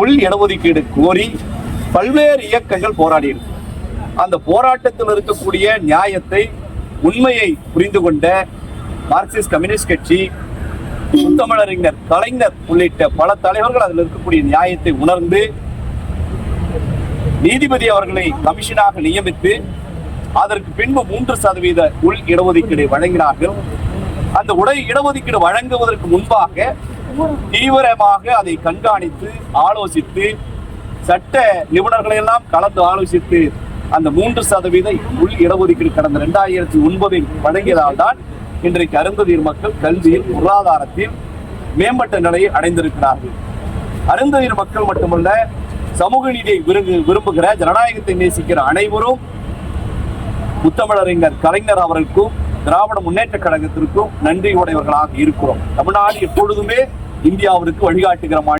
உள் இடஒதுக்கீடு கோரி பல்வேறு இயக்கங்கள் போராடி அந்த போராட்டத்தில் இருக்கக்கூடிய நியாயத்தை உண்மையை புரிந்து கொண்ட மார்க்சிஸ்ட் கம்யூனிஸ்ட் கட்சி தமிழறிஞர் கலைஞர் உள்ளிட்ட பல தலைவர்கள் அதில் இருக்கக்கூடிய நியாயத்தை உணர்ந்து நீதிபதி அவர்களை கமிஷனாக நியமித்து அதற்கு பின்பு மூன்று சதவீத உள் இடஒதுக்கீடு வழங்கினார்கள். அந்த உடை இடஒதுக்கீடு வழங்குவதற்கு முன்பாக தீவிரமாக அதை கண்காணித்து ஆலோசித்து சட்ட நிபுணர்களை எல்லாம் கலந்து ஆலோசித்து அந்த மூன்று சதவீத உள் இடஒதுக்கீடு கடந்த இரண்டாயிரத்தி ஒன்பதில் வழங்கியதால் தான் இன்றைக்கு அருந்ததியர் மக்கள் கல்வியில் பொருளாதாரத்தில் மேம்பட்ட நிலையை அடைந்திருக்கிறார்கள். அருந்ததியர் மக்கள் மட்டுமல்ல சமூக நீதியை விரும்பு விரும்புகிற ஜனநாயகத்தை நேசிக்கிற அனைவரும் முத்தமிழறிஞர் கலைஞர் அவர்களுக்கும் திராவிட முன்னேற்ற கழகத்திற்கும் நன்றி உடையவர்களாக இருக்கிறோம். தமிழ்நாடு எப்பொழுதுமே இந்தியாவிற்கு வழிகாட்டுகிற மாநிலம்